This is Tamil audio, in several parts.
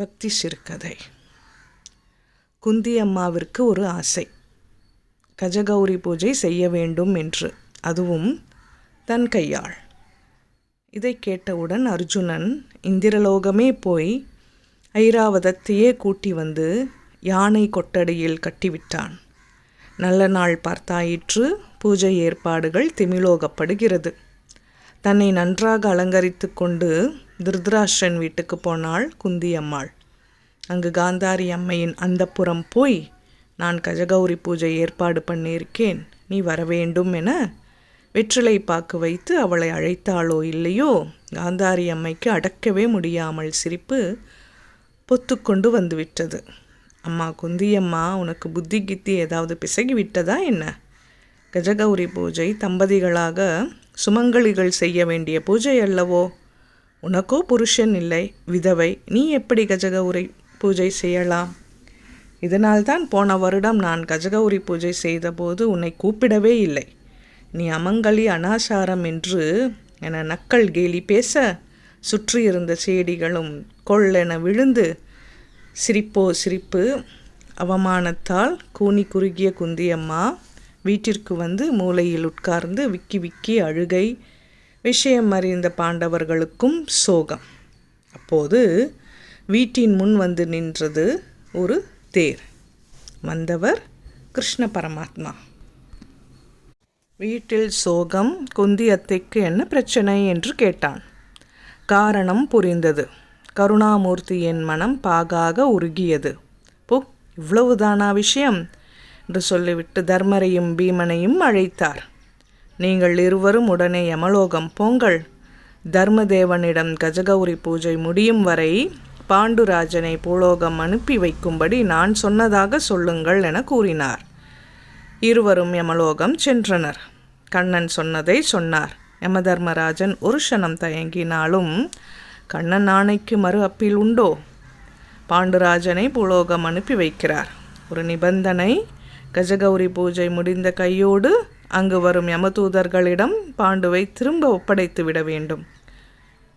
பக்தி சிறுகதை. குந்தி அம்மாவிற்கு ஒரு ஆசை. கஜகௌரி பூஜை செய்ய வேண்டும் என்று. அதுவும் தன் கையாள் இதை கேட்டவுடன் அர்ஜுனன் இந்திரலோகமே போய் ஐராவதத்தையே கூட்டி வந்து யானை கொட்டடியில் கட்டிவிட்டான். நல்ல நாள் பார்த்தாயிற்று பூஜை ஏற்பாடுகள் திமிலோகப்படுகிறது. தன்னை நன்றாக அலங்கரித்து கொண்டு திருதராஷ்டிரன் வீட்டுக்கு போனாள் குந்தி அம்மாள் அங்கு காந்தாரி அம்மையின் அந்தப்புறம் போய் நான் கஜகௌரி பூஜை ஏற்பாடு பண்ணியிருக்கேன். நீ வரவேண்டும் என வெற்றிலை பாக்கு வைத்து அவளை அழைத்தாளோ இல்லையோ காந்தாரி அம்மைக்கு அடக்கவே முடியாமல் சிரிப்பு பொத்துக்கொண்டு வந்துவிட்டது. அம்மா குந்தியம்மா உனக்கு புத்தி கித்தி ஏதாவது பிசகி விட்டதா என்ன? கஜகௌரி பூஜை தம்பதிகளாக சுமங்கலிகள் செய்ய வேண்டிய பூஜை அல்லவோ? உனக்கோ புருஷன் இல்லை விதவை நீ எப்படி கஜக உரை பூஜை செய்யலாம்? இதனால்தான் போன வருடம் நான் கஜக உரி பூஜை செய்தபோது உன்னை கூப்பிடவே இல்லை. நீ அமங்கலி அனாசாரம் என்று என நக்கல் கேலி பேச சுற்றியிருந்த செடிகளும் கொள்ளென விழுந்து சிரிப்போ சிரிப்பு அவமானத்தால் கூனி குறுகிய குந்தியம்மா வீட்டிற்கு வந்து மூலையில் உட்கார்ந்து விக்கி விக்கி அழுகை விஷயம் அறிந்த பாண்டவர்களுக்கும் சோகம். அப்போது வீட்டின் முன் வந்து நின்றது ஒரு தேர். வந்தவர் கிருஷ்ண பரமாத்மா. வீட்டில் சோகம் குந்தி அத்தைக்கு என்ன பிரச்சனை என்று கேட்டான். காரணம் புரிந்தது. கருணாமூர்த்தியின் மனம் பாகாக உருகியது. போ இவ்வளவுதானா விஷயம்? என்று சொல்லிவிட்டு தர்மரையும் பீமனையும் அழைத்தார். நீங்கள் இருவரும் உடனே யமலோகம் போங்கள். தர்மதேவனிடம் கஜகௌரி பூஜை முடியும் வரை பாண்டுராஜனை பூலோகம் அனுப்பி வைக்கும்படி நான் சொன்னதாக சொல்லுங்கள் என கூறினார். இருவரும் யமலோகம் சென்றனர். கண்ணன் சொன்னதை சொன்னார். யமதர்மராஜன் ஒரு க்ஷணம் தயங்கினாலும் கண்ணன் ஆணைக்கு மறு அப்பீல் உண்டோ? பாண்டுராஜனை பூலோகம் அனுப்பி வைக்கிறார். ஒரு நிபந்தனை கஜகௌரி பூஜை முடிந்த கையோடு அங்கு வரும் யமதூதர்களிடம் பாண்டுவை திரும்ப ஒப்படைத்து விட வேண்டும்.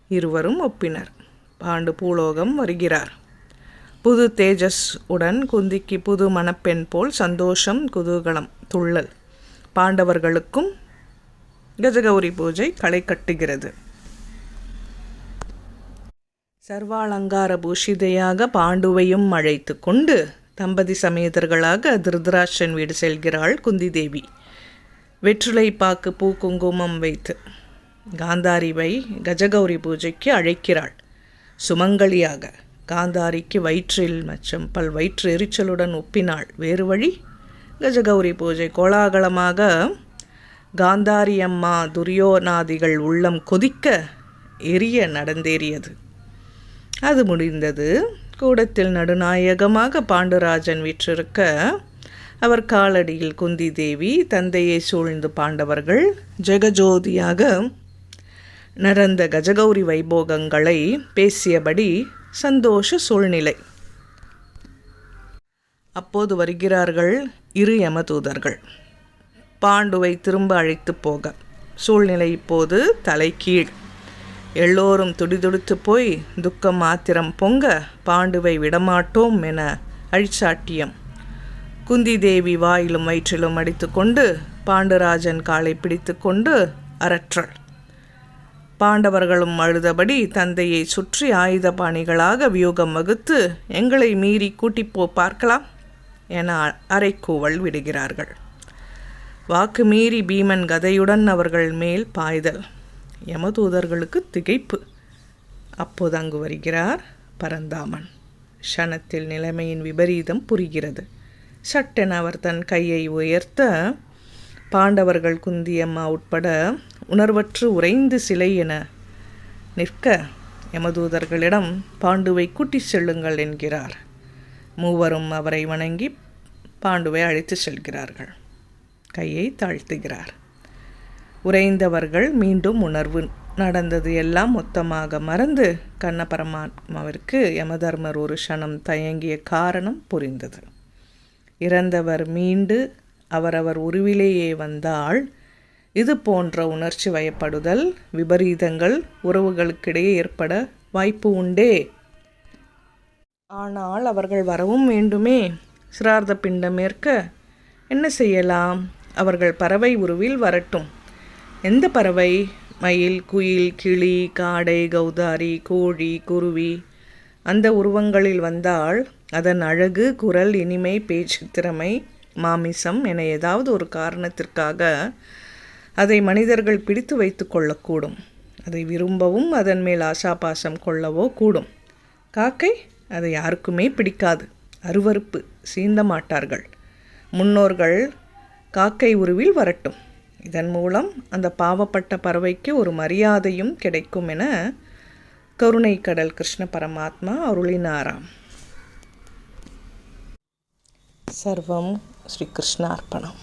இருவரும் ஒப்பினர். பாண்டு பூலோகம் வருகிறார். புது தேஜஸ் உடன் குந்திக்கு புது மணப்பெண் போல் சந்தோஷம் குதூகலம் துள்ளல். பாண்டவர்களுக்கும் கஜகௌரி பூஜை களை கட்டுகிறது. சர்வாலங்கார பூஷிதையாக பாண்டுவையும் அழைத்து கொண்டு தம்பதி சமேதர்களாக திருதராஷன் வீடு செல்கிறாள் குந்தி தேவி வெற்றிலை பாக்கு பூ குங்குமம் வைத்து காந்தாரிவை கஜகௌரி பூஜைக்கு அழைக்கிறாள். சுமங்கலியாக காந்தாரிக்கு வயிற்றில் மற்றும் பல் வயிற்று எரிச்சலுடன் ஒப்பினாள். வேறு வழி? கஜகௌரி பூஜை கோலாகலமாக காந்தாரி அம்மா துரியோநாதிகள் உள்ளம் கொதிக்க எரிய நடந்தேறியது. அது முடிந்தது. கூடத்தில் நடுநாயகமாக பாண்டுராஜன் வீற்றிருக்க அவர் காலடியில் குந்தி தேவி தந்தையை சூழ்ந்து பாண்டவர்கள் ஜெகஜோதியாக நடந்த கஜகௌரி வைபோகங்களை பேசியபடி சந்தோஷ சூழ்நிலை. அப்போது வருகிறார்கள் இரு யமதூதர்கள் பாண்டுவை திரும்ப அழைத்து போக. சூழ்நிலை இப்போது தலைகீழ். எல்லோரும் துடிதுடித்து போய் துக்கம் மாத்திரம் பொங்க பாண்டுவை விடமாட்டோம் என அழிச்சாட்டியம். குந்தி தேவி வாயிலும் வயிற்றிலும் அடித்துக்கொண்டு பாண்டுராஜன் காலை பிடித்து கொண்டு அரற்றல் பாண்டவர்களும் அழுதபடி தந்தையை சுற்றி ஆயுத பாணிகளாக வியூகம் வகுத்து எங்களை மீறி கூட்டிப்போ பார்க்கலாம் என அரைக்கூவல் விடுகிறார்கள். வாக்கு மீறி பீமன் கதையுடன் அவர்கள் மேல் பாய்தல். யமதூதர்களுக்கு திகைப்பு. அப்போது அங்கு வருகிறார் பரந்தாமன். க்ஷணத்தில் நிலைமையின் விபரீதம் புரிகிறது. சட்டென அவர் தன் கையை உயர்த்த பாண்டவர்கள் குந்தியம்மா உட்பட உணர்வற்று உறைந்து சிலை என நிற்க யமதூதர்களிடம் பாண்டுவை கூட்டி செல்லுங்கள் என்கிறார். மூவரும் அவரை வணங்கி பாண்டுவை அழைத்து செல்கிறார்கள். கையை தாழ்த்துகிறார். உறைந்தவர்கள் மீண்டும் உணர்வு நடந்தது எல்லாம் மொத்தமாக மறந்து கண்ணபரமாத்மாவிற்கு யமதர்மர் ஒரு க்ஷணம் தயங்கிய காரணம் புரிந்தது. இறந்தவர் மீண்டு அவரவர் உருவிலேயே வந்தால் இது போன்ற உணர்ச்சி வயப்படுதல் விபரீதங்கள் உறவுகளுக்கிடையே ஏற்பட வாய்ப்பு உண்டே. ஆனால் அவர்கள் வரவும் வேண்டுமே. சிரார்த்த பிண்டம் ஏற்க என்ன செய்யலாம்? அவர்கள் பறவை உருவில் வரட்டும். எந்த பறவை? மயில் குயில் கிளி காடை கௌதாரி கோழி குருவி. அந்த உருவங்களில் வந்தால் அதன் அழகு குரல் இனிமை பேச்சு திறமை மாமிசம் என ஏதாவது ஒரு காரணத்திற்காக அதை மனிதர்கள் பிடித்து வைத்து கொள்ளக்கூடும். அதை விரும்பவும் அதன் மேல் ஆசாபாசம் கொள்ளவோ கூடும். காக்கை அதை யாருக்குமே பிடிக்காது. அருவருப்பு சீந்த மாட்டார்கள். முன்னோர்கள் காக்கை உருவில் வரட்டும். இதன் மூலம் அந்த பாவப்பட்ட பறவைக்கு ஒரு மரியாதையும் கிடைக்கும் என கருணை கடல் கிருஷ்ண பரமாத்மா அருளினாராம். சர்வம் ஸ்ரீ கிருஷ்ணார்ப்பணம்